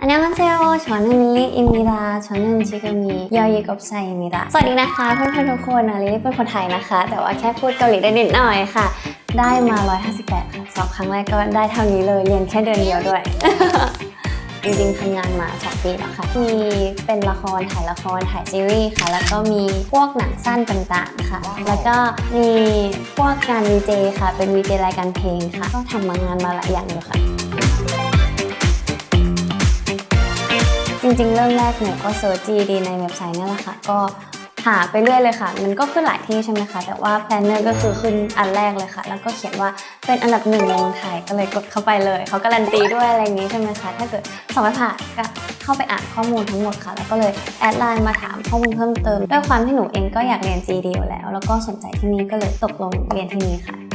안녕하세요. 저는 릴리입니다. 저는 지금이 17살입니다. สวัสดีนะคะเพื่อนๆทุกคนนะลิลลี่เป็นคนไทยนะคะ แต่ว่าแค่พูดเกาหลีได้นิดหน่อยค่ะ ได้มา 158 ค่ะ สอบครั้งแรกก็ได้เท่านี้เลย เรียนแค่เดือนเดียวด้วย จริงๆทำงานมา 2 ปีแล้วค่ะ มีเป็นละคร ถ่ายละคร ถ่ายซีรีส์ค่ะ แล้วก็มีพวกหนังสั้นต่างๆค่ะ แล้วก็มีพวกงานวีเจค่ะ เป็นวีเจรายการเพลงค่ะ ก็ทำมางานมาหลายอย่างอยู่ค่ะ ริงๆ เริ่มแรกหนูก็เซิร์ช GED ในเว็บไซต์นี่แหละค่ะ ก็หาไปเรื่อยเลยค่ะ มันก็ขึ้นหลายที่ใช่ไหมคะ แต่ว่าแพลนเนอร์ก็คือขึ้นอันแรกเลยค่ะ แล้วก็เขียนว่าเป็นอันดับหนึ่งในเมืองไทย ก็เลยกดเข้าไปเลย เขาการันตีด้วยอะไรอย่างนี้ใช่ไหมคะ ถ้าเกิดสอบไม่ผ่านก็เข้าไปอ่านข้อมูลทั้งหมดค่ะ แล้วก็เลยแอดไลน์มาถามข้อมูลเพิ่มเติม ด้วยความที่หนูเองก็อยากเรียน GED อยู่แล้ว แล้วก็สนใจที่นี่ก็เลยตกลงเรียนที่นี่ค่ะ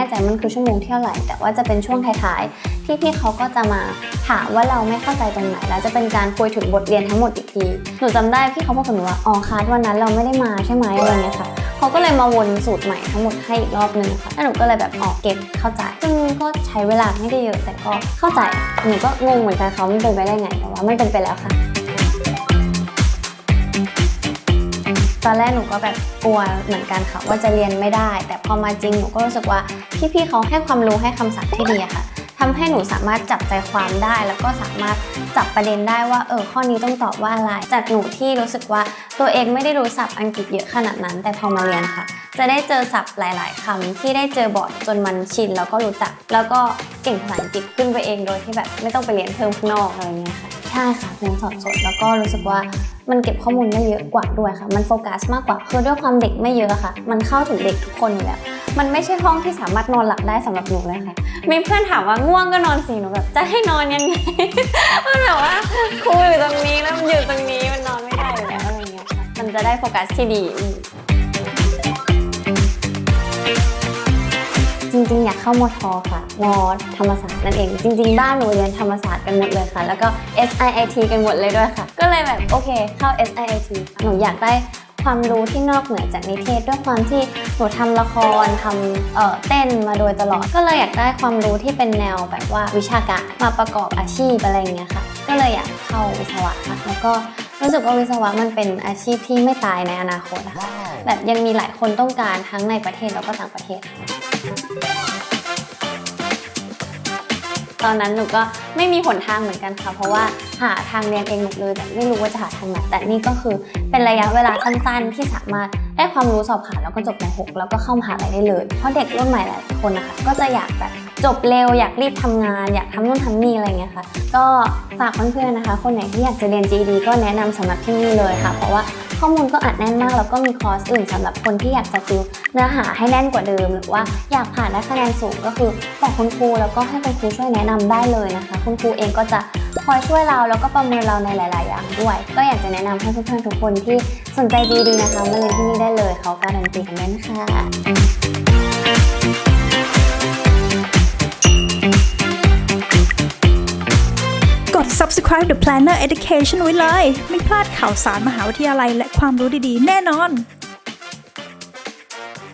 นูไม่แน่ใจมันคือชั่วโมงที่เท่าไหร่ แต่ว่าจะเป็นช่วงท้ายๆ ที่พี่เขาก็จะมาถามว่าเราไม่เข้าใจตรงไหน แล้วจะเป็นการคุยถึงบทเรียนทั้งหมดอีกที หนูจำได้พี่เขาบอกกับหนูว่า อ๋อคาสวันนั้นเราไม่ได้มาใช่ไหมอะไรเงี้ยค่ะเขาก็เลยมาวนสูตรใหม่ทั้งหมดให้อีกรอบนึงค่ะแล้วหนูก็เลยแบบออกเก็บเข้าใจ ซึ่งก็ใช้เวลาไม่ได้เยอะแต่ก็เข้าใจ หนูก็งงเหมือนกันเขามันเป็นไปได้ไงแต่ว่ามันเป็นไปแล้วค่ะ ตอนแรกหนูก็แบบกลัวเหมือนกันค่ะ ว่าจะเรียนไม่ได้ แต่พอมาจริงหนูก็รู้สึกว่าพี่ๆเขาให้ความรู้ให้คำศัพท์ที่ดีค่ะทำให้หนูสามารถจับใจความได้ แล้วก็สามารถจับประเด็นได้ว่าเออข้อนี้ต้องตอบว่าอะไร จากหนูที่รู้สึกว่าตัวเองไม่ได้รู้ศัพท์อังกฤษเยอะขนาดนั้น แต่พอมาเรียนค่ะ จะได้เจอศัพท์หลาย ๆคำที่ได้เจอบ่อยจนมันชินแล้วก็รู้จัก แล้วก็เก่งภาษาอังกฤษขึ้นไปเองโดยที่แบบไม่ต้องไปเรียนเพิ่มข้างนอกอะไรเงี้ยค่ะใช่ค่ะเรียนสอนสดแล้วก็รู้สึกว่า มันเก็บข้อมูลได้เยอะกว่าด้วยค่ะ มันโฟกัสมากกว่าคือด้วยความเด็กไม่เยอะค่ะ มันเข้าถึงเด็กทุกคนอยู่แล้ว มันไม่ใช่ห้องที่สามารถนอนหลับได้สำหรับหนูเลยค่ะ มีเพื่อนถามว่าง่วงก็นอนสิหนูแบบจะให้นอนยังไง มันแบบว่าครูอยู่ตรงนี้แล้วมันอยู่ตรงนี้มันนอนไม่ได้อยู่แล้วอะไรเงี้ย มันจะได้โฟกัสที่ดี ริงๆ อยากเข้ามทค่ะมธรรมศาสตร์นั่นเอง จริง ๆ บ้านหนูเรียนธรรมศาสตร์กันหมดเลยค่ะ แล้วก็ SIIT กันหมดเลยด้วยค่ะ ก็เลยแบบโอเคเข้า SIIT หนูอยากได้ความรู้ที่นอกเหนือจากนิเทศด้วยความที่หนูทำละครทำเอ่อเต้นมาโดยตลอด ก็เลยอยากได้ความรู้ที่เป็นแนวแบบว่าวิชาการมาประกอบอาชีพอะไรอย่างเงี้ยค่ะ ก็เลยอยากเข้าวิศวะค่ะแล้วก็รู้สึกว่าวิศวะมันเป็นอาชีพที่ไม่ตายในอนาคตนะคะแบบยังมีหลายคนต้องการทั้งในประเทศแล้วก็ต่างประเทศ ตอนนั้นหนูก็ไม่มีหนทางเหมือนกันค่ะ เพราะว่าหาทางเรียนเองหมดเลยแต่ไม่รู้ว่าจะหาทางไหนแต่นี่ก็คือเป็นระยะเวลาสั้นๆ ที่สามารถได้ความรู้สอบผ่านแล้วก็จบม .6 แล้วก็เข้ามหาลัยได้เลย เพราะเด็กรุ่นใหม่หลายคนนะคะก็จะอยากแบบ จบเร็วอยากรีบทำงาน อยากทำนู่นทำนี่อะไรเงี้ยค่ะ ก็ฝากเพื่อนๆนะคะ คนไหนที่อยากจะเรียน GED ก็แนะนำสำหรับที่นี่เลยค่ะ เพราะว่าข้อมูลก็อัดแน่นมากแล้วก็มีคอร์สอื่นสำหรับคนที่อยากจะติวเนื้อหาให้แน่นกว่าเดิม หรือว่าอยากผ่านได้คะแนนสูงก็คือบอกคุณครูแล้วก็ให้คุณครูช่วยแนะนำได้เลยนะคะ คุณครูเองก็จะคอยช่วยเราแล้วก็ประเมินเราในหลาย ๆ อย่างด้วย ก็อยากจะแนะนำให้เพื่อนๆทุกคนที่สนใจดีๆนะคะมาเรียนที่นี่ได้เลยเขาการันตีกันแน่นค่ะ subscribe The Planner Education ไว้เลย ไม่พลาดข่าวสารมหาวิทยาลัยและความรู้ดีๆ แน่นอน